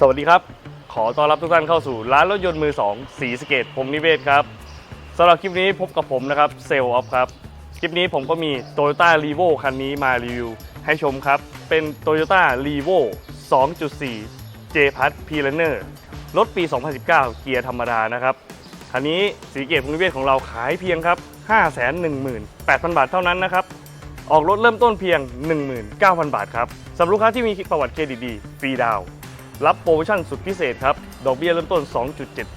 สวัสดีครับ ขอต้อนรับทุกท่านเข้าสู่ร้านรถยนต์มือ 2 สีสเกตพงนิเวศครับสำหรับคลิปนี้พบกับผมนะครับเซลล์ออฟครับ คลิปนี้ผมก็มี Toyota r e v o คันนี้มารีวิวให้ชมครับ เป็น Toyota r e v o 2.4 J p a s p l a n e r รถปี 2019 เกียร์ธรรมดานะครับคันนี้สีสเกตพงนิเวศของเราขายเพียงครับ 518,000 บาทเท่านั้นนะครับออกรถเริ่มต้นเพียง 19,000 บาทครับสำหรับลูกค้าที่มีประวัติเครดิตดีฟรีดาว รับโปรโมชั่นสุดพิเศษครับ ดอกเบี้ยเริ่มต้น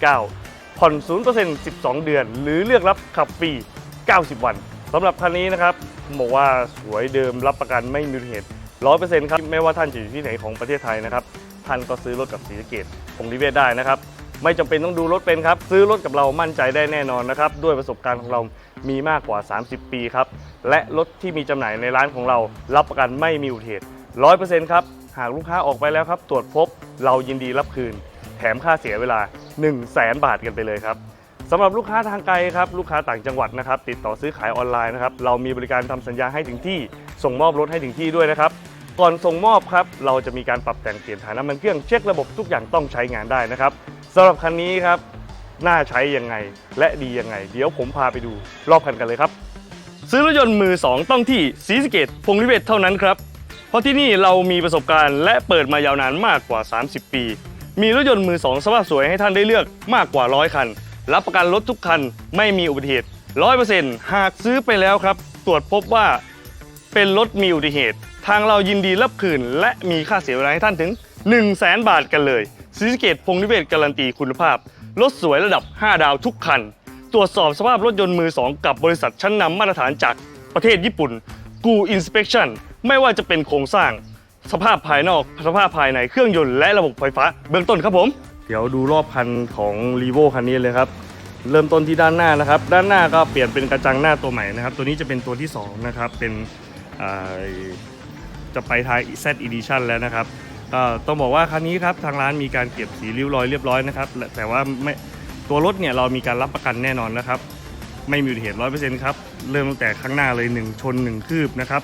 2.79 ผ่อน 0% 12 เดือน หรือเลือกรับขับฟรี 90 วันสำหรับคันนี้นะครับบอกว่าสวยเดิมรับประกันไม่มีเหตุ 100%ครับ ไม่ว่าท่านจะอยู่ที่ไหนของประเทศไทยนะครับ ท่านก็ซื้อรถกับศรีสเกดคงนิเวศได้นะครับ ไม่จำเป็นต้องดูรถเป็นครับ ซื้อรถกับเรามั่นใจได้แน่นอนนะครับ ด้วยประสบการณ์ของเรามีมากกว่า 30 ปีครับ และรถที่มีจำหน่ายในร้านของเรา รับประกันไม่มีอุบัติเหตุ 100%ครับ หากลูกค้าออกไปแล้วครับ ตรวจพบเรายินดีรับคืน แถมค่าเสียเวลา 1 0 0 0 0แสนบาทกันไปเลยครับสำหรับลูกค้าทางไกลครับลูกค้าต่างจังหวัดนะครับติดต่อซื้อขายออนไลน์นะครับเรามีบริการทำสัญญาให้ถึงที่ส่งมอบรถให้ถึงที่ด้วยนะครับก่อนส่งมอบครับเราจะมีการปรับแต่งเปลี่ยนถ่ายน้ำมันเครื่องเช็คระบบทุกอย่างต้องใช้งานได้นะครับสำหรับคันนี้ครับน่าใช้ยังไงและดียังไง เดี๋ยวผมพาไปดูรอบคันกันเลยครับ ซื้อรถยนต์มือ 2 ต้องที่ศรีสเกดพงนิเวศเท่านั้นครับ เพราะที่นี่เรามีประสบการณ์และเปิดมายาวนานมากกว่า 30 ปี มีรถยนต์มือ2สภาพสวยให้ท่านได้เลือกมากกว่าร้อยคัน รับประกันรถทุกคันไม่มีอุบัติเหตุ100%หากซื้อไปแล้วครับ ตรวจพบว่าเป็นรถมีอุบัติเหตุ ทางเรายินดีรับคืน และมีค่าเสียเวลาให้ท่านถึง 1 0 0 0 0แสนบาทกันเลยซีสเกตพงนิเวศการันตีคุณภาพ รถสวยระดับ 5 ดาวทุกคัน ตรวจสอบสภาพรถยนต์มือ 2 กับบริษัทชั้นนำมาตรฐานจากประเทศญี่ปุ่น กูอินสเป t ชั่นไม่ว่าจะเป็นโครงสร้าง สภาพภายนอก สภาพภายในเครื่องยนต์และระบบไฟฟ้า เบื้องต้นครับผม เดี๋ยวดูรอบคันของ r e v o คันนี้เลยครับ เริ่มต้นที่ด้านหน้านะครับ ด้านหน้าก็เปลี่ยนเป็นกระจังหน้าตัวใหม่นะครับ ตัวนี้จะเป็นตัวที่สองนะครับ เป็นอ่าจะไปท้าย Z Edition แล้วนะครับก็ต้องบอกว่าคันนี้ครับทางร้านมีการเก็บสีริ้วรอยเรียบร้อยนะครับและแต่ว่าไม่ตัวรถเนี่ยเรามีการรับประกันแน่นอนนะครับ ไม่มีอุบัติเหตุร้อยเปอร์เซ็นต์ครับ เริ่มตั้งแต่ข้างหน้าเลย 1 ชน 1 คืบนะครับ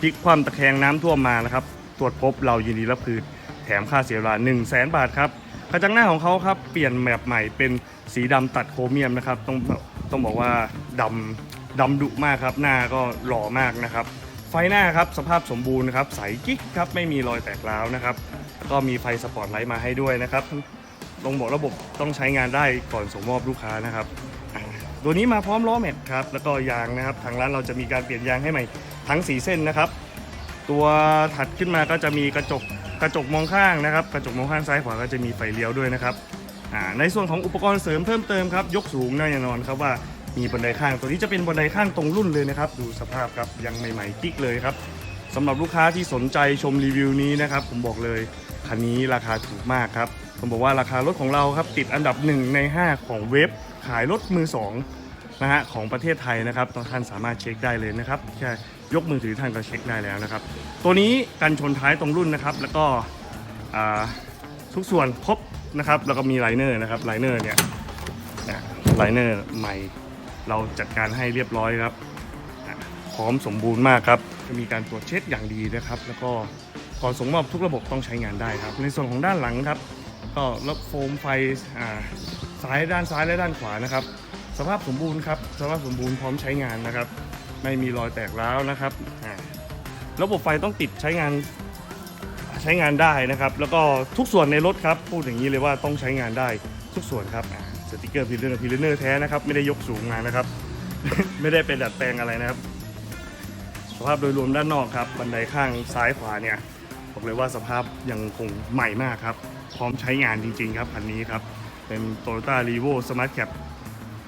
พลิกความตะแคงน้ำท่วมมานะครับ ตรวจพบเรายินดีรับคืนแถมค่าเสียเวลา1 0 0 0 0แบาทครับกระจังหน้าของเขาครับเปลี่ยนแบบใหม่เป็นสีดำตัดโครเมียมนะครับต้องต้องบอกว่าดำดำดุมากครับ หน้าก็หล่อมากนะครับ ไฟหน้าครับสภาพสมบูรณ์นะครับใสกิ๊กครับไม่มีรอยแตกร้าวนะครับแล้วก็มีไฟสปอร์ตไลท์มาให้ด้วยนะครับต้องบอกระบบต้องใช้งานได้ก่อนส่งมอบลูกค้านะครับ ตัวนี้มาพร้อมล้อแม็กครับแล้วก็ยางนะครับทางร้านเราจะมีการเปลี่ยนยางให้ใหม่ทั้ง 4 เส้นนะครับ ตัวถัดขึ้นมาก็จะมีกระจกกระจกมองข้างนะครับ กระจกมองข้างซ้ายขวาก็จะมีไฟเลี้ยวด้วยนะครับในส่วนของอุปกรณ์เสริมเพิ่มเติมครับยกสูงแน่นอนครับว่ามีบันไดข้าง ตัวนี้จะเป็นบันไดข้างตรงรุ่นเลยนะครับ ดูสภาพครับยังใหม่ๆกิ๊กเลยครับสำหรับลูกค้าที่สนใจชมรีวิวนี้นะครับ ผมบอกเลยคันนี้ราคาถูกมากครับผมบอกว่าราคารถของเราครับติดอันดับหนึ่งใน 5 ของเว็บ ขายรถมือสองนะฮะของประเทศไทยนะครับท่านสามารถเช็คได้เลยนะครับแค่ยกมือถือท่านก็เช็คได้แล้วนะครับ ตัวนี้กันชนท้ายตรงรุ่นนะครับ แล้วก็ทุกส่วนครบนะครับ แล้วก็มีไลเนอร์นะครับไลเนอร์เนี่ยนะไลเนอร์ใหม่เราจัดการให้เรียบร้อยครับ พร้อมสมบูรณ์มากครับจะมีการตรวจเช็คอย่างดีนะครับ แล้วก็ก่อนส่งมอบทุกระบบต้องใช้งานได้ครับ ในส่วนของด้านหลังครับ ก็ระบบโฟมไฟอ่า ซ้ายด้านซ้ายและด้านขวานะครับ สภาพสมบูรณ์ครับสภาพสมบูรณ์พร้อมใช้งานนะครับ ไม่มีรอยแตกร้าวนะครับระบบไฟต้องติดใช้งานใช้งานได้นะครับ แล้วก็ทุกส่วนในรถครับพูดอย่างนี้เลยว่าต้องใช้งานได้ทุกส่วนครับสติกเกอร์พิลเลอร์พิลเลอร์แท้นะครับไม่ได้ยกสูงมานะครับ ไม่ได้เป็นดัดแปลงอะไรนะครับ สภาพโดยรวมด้านนอกครับบันไดข้างซ้ายขวาเนี่ยบอกเลยว่าสภาพยังคงใหม่มากครับ พร้อมใช้งานจริง ๆ ครับคันนี้ครับ เป็น Toyota r e v o Smart Cap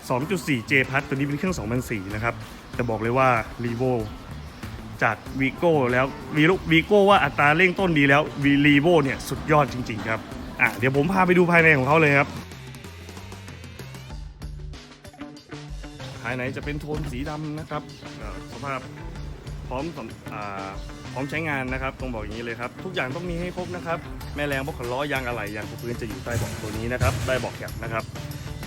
2.4 J พัทตัวนี้เป็นเครื่อง 2004 นะครับ แต่บอกเลยว่า r e v o จาก v i g o แล้ว v i g o ว่าอัตราเร่งต้นดีแล้ว r e v o เนี่ยสุดยอดจริง ๆ ครับ อะเดี๋ยวผมพาไปดูภายในของเขาเลยครับ ภายในจะเป็นโทนสีดำนะครับสภาพพร้อมสำ ร้อมใช้งานนะครับต้องบอกอย่างนี้เลยครับ ทุกอย่างต้องมีให้ครบนะครับ แม่แรงพวกขนล้อยางอะไหล่ยางพื้นจะอยู่ใต้เบาะตัวนี้นะครับใต้เบาะแคปนะครับ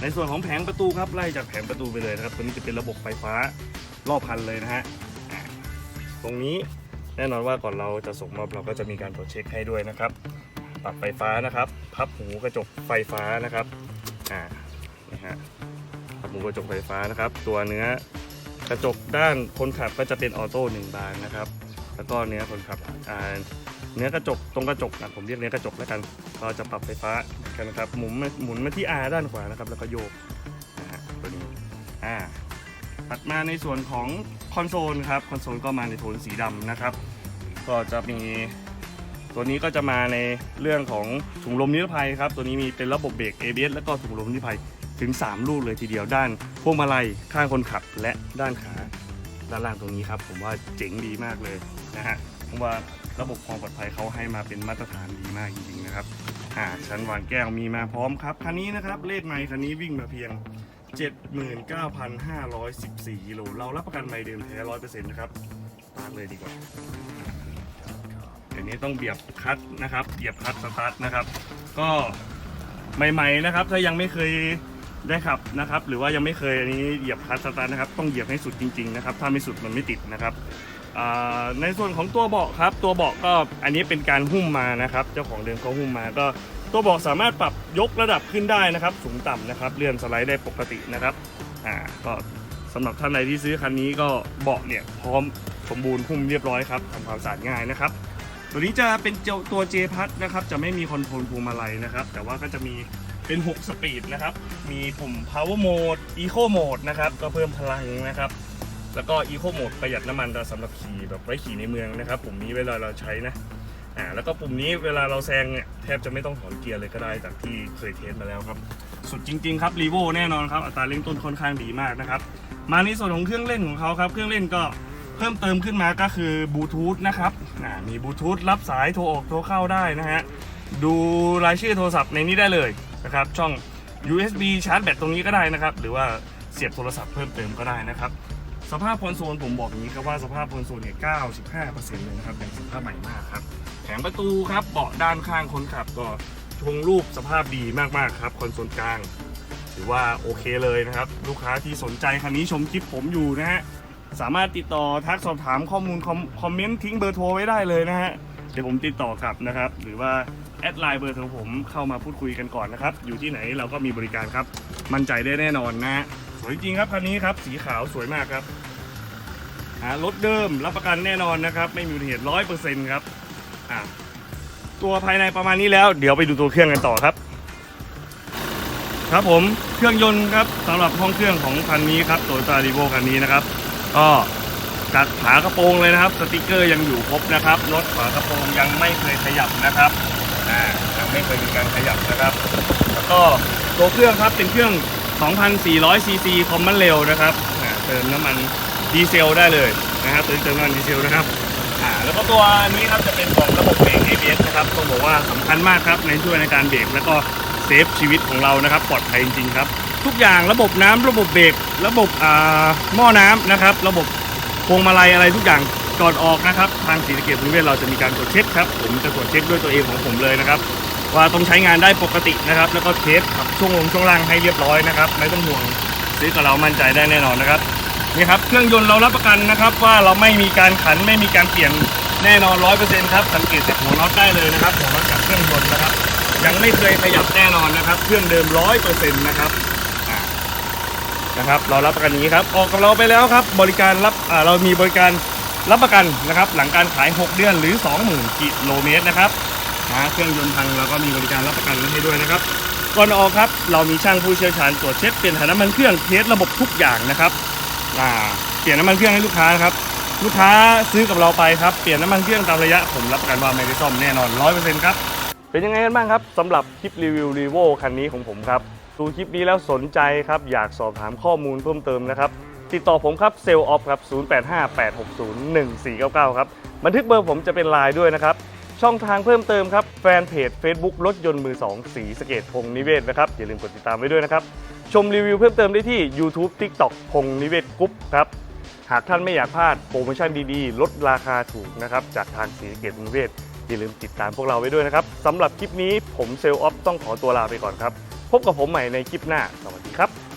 ในส่วนของแผงประตูครับไล่จากแผงประตูไปเลยนะครับตัวนี้จะเป็นระบบไฟฟ้ารอบคันเลยนะฮะตรงนี้แน่นอนว่าก่อนเราจะส่งมอบเราก็จะมีการตรวจเช็คให้ด้วยนะครับปรับไฟฟ้านะครับ พับหูกระจกไฟฟ้านะครับอ่านะฮะพับหูกระจกไฟฟ้านะครับ ตัวเนื้อกระจกด้านคนขับก็จะเป็นออโต้หนึ่งบานนะครับ แล้วก็เนื้อคนขับอ่าเนื้อกระจกตรงกระจกนะผมเรียกเนื้อกระจกแล้วกัน ก็จะปรับไฟฟ้ากันนะครับหมุนหมุนมาที่ R ด้านขวานะครับ แล้วก็โยกนะฮะตัวนี้อ่าถัดมาในส่วนของคอนโซลครับคอนโซลก็มาในโทนสีดำนะครับ ก็จะมีตัวนี้ก็จะมาในเรื่องของถุงลมนิรภัยครับ ตัวนี้มีเป็นระบบเบรก ABS แล้วก็ถุงลมนิรภัยถึง 3 ลูกเลยทีเดียวด้านพวงมาลัยข้างคนขับและด้านขา ด้านล่างตรงนี้ครับ ผมว่าเจ๋งดีมากเลยนะฮะผมว่าระบบความปลอดภัยเขาให้มาเป็นมาตรฐานดีมากจริงๆนะครับอ่าชั้นวางแก้วมีมาพร้อมครับคันนี้นะครับเลขไมค์คันนี้วิ่งมาเพียง 79,514กิโลเรารับประกันไมค์เดิมแท้100%นต์นะครับตาร์ทเลยดีกว่าเดี๋ยวนี้ต้องเบียบคลัตช์นะครับเบียบคลัตช์สตาร์ทนะครับ ก็ใหม่ๆนะครับ ถ้ายังไม่เคย ได้ขับนะครับ หรือว่ายังไม่เคยอันนี้เหยียบคลัตช์สตาร์ทนะครับ ต้องเหยียบให้สุดจริงๆนะครับ ถ้าไม่สุดมันไม่ติดนะครับในส่วนของตัวเบาะครับ ตัวเบาะก็อันนี้เป็นการหุ้มมานะครับ เจ้าของเดิมเขาหุ้มมาก็ตัวเบาะสามารถปรับยกระดับขึ้นได้นะครับ สูงต่ำนะครับ เลื่อนสไลด์ได้ปกตินะครับอ่าก็สำหรับท่านใดที่ซื้อคันนี้ก็เบาะเนี่ยพร้อมสมบูรณ์หุ้มเรียบร้อยครับทำความสะอาดง่ายนะครับตัวนี้จะเป็นเจตัว J พัดนะครับ จะไม่มีคอนโทรลพวงมาลัยนะครับ แต่ว่าก็จะมี เป็น 6 สปีดนะครับ มีปุ่ม power mode eco mode นะครับ ก็เพิ่มพลังนะครับ แล้วก็ eco mode ประหยัดน้ำมันสำหรับขี่แบบไว้ขี่ในเมืองนะครับ ปุ่มนี้เวลาเราใช้นะ อ่า แล้วก็ปุ่มนี้เวลาเราแซงเนี่ยแทบจะไม่ต้องถอนเกียร์เลยก็ได้จากที่เคยเทสมาแล้วครับ สุดจริง ๆ ครับรีโวแน่นอนครับ อัตราเร่งต้นค่อนข้างดีมากนะครับ มาในส่วนของเครื่องเล่นของเขาครับ เครื่องเล่นก็เพิ่มเติมขึ้นมาก็คือบลูทูธนะครับอ่ามีบลูทูธรับสายโทรออกโทรเข้าได้นะฮะดูรายชื่อโทรศัพท์ในนี้ได้เลย นะครับ ช่อง USB ชาร์จแบตตรงนี้ก็ได้นะครับ หรือว่าเสียบโทรศัพท์เพิ่มเติมก็ได้นะครับ สภาพคอนโซลผมบอกอย่างนี้ครับว่าสภาพคอนโซลเนี่ย 95%เลยนะครับเป็นสภาพใหม่มากครับ แผงประตูครับเบาะด้านข้างคนขับก็ชงรูปสภาพดีมากๆครับคอนโซลกลางถือว่าโอเคเลยนะครับ ลูกค้าที่สนใจคันนี้ชมคลิปผมอยู่นะฮะสามารถติดต่อทักสอบถามข้อมูลคอมคอมเมนต์ทิ้งเบอร์โทรไว้ได้เลยนะฮะเดี๋ยวผมติดต่อกลับนะครับ หรือว่า แอดไลน์เบอร์โทรผมเข้ามาพูดคุยกันก่อนนะครับ อยู่ที่ไหนเราก็มีบริการครับ มั่นใจได้แน่นอนนะฮะสวยจริงครับคันนี้ครับสีขาวสวยมากครับรถเดิมรับประกันแน่นอนนะครับ ไม่มีเหตุร้อยเปอร์เซ็นต์ครับตัวภายในประมาณนี้แล้ว เดี๋ยวไปดูตัวเครื่องกันต่อครับ ครับผมเครื่องยนต์ครับสำหรับห้องเครื่องของคันนี้ครับโตโยต้ารีโวคันนี้นะครับ ก็กัดฝากระโปรงเลยนะครับ สติกเกอร์ยังอยู่ครบนะครับรถฝากระโปรงยังไม่เคยขยับนะครับ อ่ายังไม่เคยมีการขยับนะครับ แล้วก็ตัวเครื่องครับเป็นเครื่อง 2,400 ซีซีคอมมันเร็วนะครับอ่าเติมน้ำมันดีเซลได้เลยนะครับเติมเติมน้ำมันดีเซลนะครับอ่าแล้วก็ตัวนี้ครับจะเป็นของระบบเบรก ABS นะครับต้องบอกว่าสำคัญมากครับในช่วยในการเบรกแล้วก็เซฟชีวิตของเรานะครับปลอดภัยจริงๆครับ ทุกอย่างระบบน้ำระบบเบรกระบบอ่าหม้อน้ำนะครับ ระบบพวงมาลัยอะไรทุกอย่าง ก่อนออกนะครับ ทางศรีสะเกดบริเวณเราจะมีการตรวจเช็คครับ ผมจะตรวจเช็คด้วยตัวเองของผมเลยนะครับ ว่าต้องใช้งานได้ปกตินะครับ แล้วก็เทสขับช่วงลงช่วงล่างให้เรียบร้อยนะครับ ไม่ต้องห่วงซื้อกับเรามั่นใจได้แน่นอนนะครับนี่ครับเครื่องยนต์เรารับประกันนะครับ ว่าเราไม่มีการขันไม่มีการเปลี่ยนแน่นอนร้อยเปอร์เซ็นต์ครับสังเกตจากหัวน็อตได้เลยนะครับหัวน็อตจากเครื่องยนต์นะครับ ยังไม่เคยขยับแน่นอนนะครับ เครื่องเดิมร้อยเปอร์เซ็นต์นะครับนะครับ เรารับประกันนี้ครับ ออกกับเราไปแล้วครับ บริการรับอ่าเรามีบริการ รับประกันนะครับหลังการขาย 6 เดือนหรือ 20,000กิโลเมตรนะครับหาเครื่องยนต์พังเราก็มีบริการรับประกันให้ด้วยนะครับก่อนออกครับเรามีช่างผู้เชี่ยวชาญตรวจเช็คเปลี่ยนถ่ายน้ำมันเครื่องเทสระบบทุกอย่างนะครับเปลี่ยนน้ำมันเครื่องให้ลูกค้านะครับลูกค้าซื้อกับเราไปครับเปลี่ยนน้ำมันเครื่องตามระยะผมรับประกันว่าไม่ได้ซ่อมแน่นอน100%ครับเป็นยังไงกันบ้างครับสำหรับคลิปรีวิวรีโวคันนี้ของผมครับดูคลิปนี้แล้วสนใจครับอยากสอบถามข้อมูลเพิ่มเติมนะครับ ติดต่อผมครับเซลล์ออฟครับ 0858601499 ครับ บันทึกเบอร์ผมจะเป็นไลน์ด้วยนะครับ ช่องทางเพิ่มเติมครับ แฟนเพจ Facebook รถยนต์มือ 2 สีสเกตพงนิเวศนะครับ อย่าลืมกดติดตามไว้ด้วยนะครับ ชมรีวิวเพิ่มเติมได้ที่ YouTube TikTok พงนิเวศกรุ๊ปครับ หากท่านไม่อยากพลาดโปรโมชั่นดีๆ ลดราคาถูกนะครับจากทางสีสเกตพงนิเวศอย่าลืมติดตามพวกเราไว้ด้วยนะครับสำหรับคลิปนี้ผมเซลล์ออฟต้องขอตัวลาไปก่อนครับ พบกับผมใหม่ในคลิปหน้า สวัสดีครับ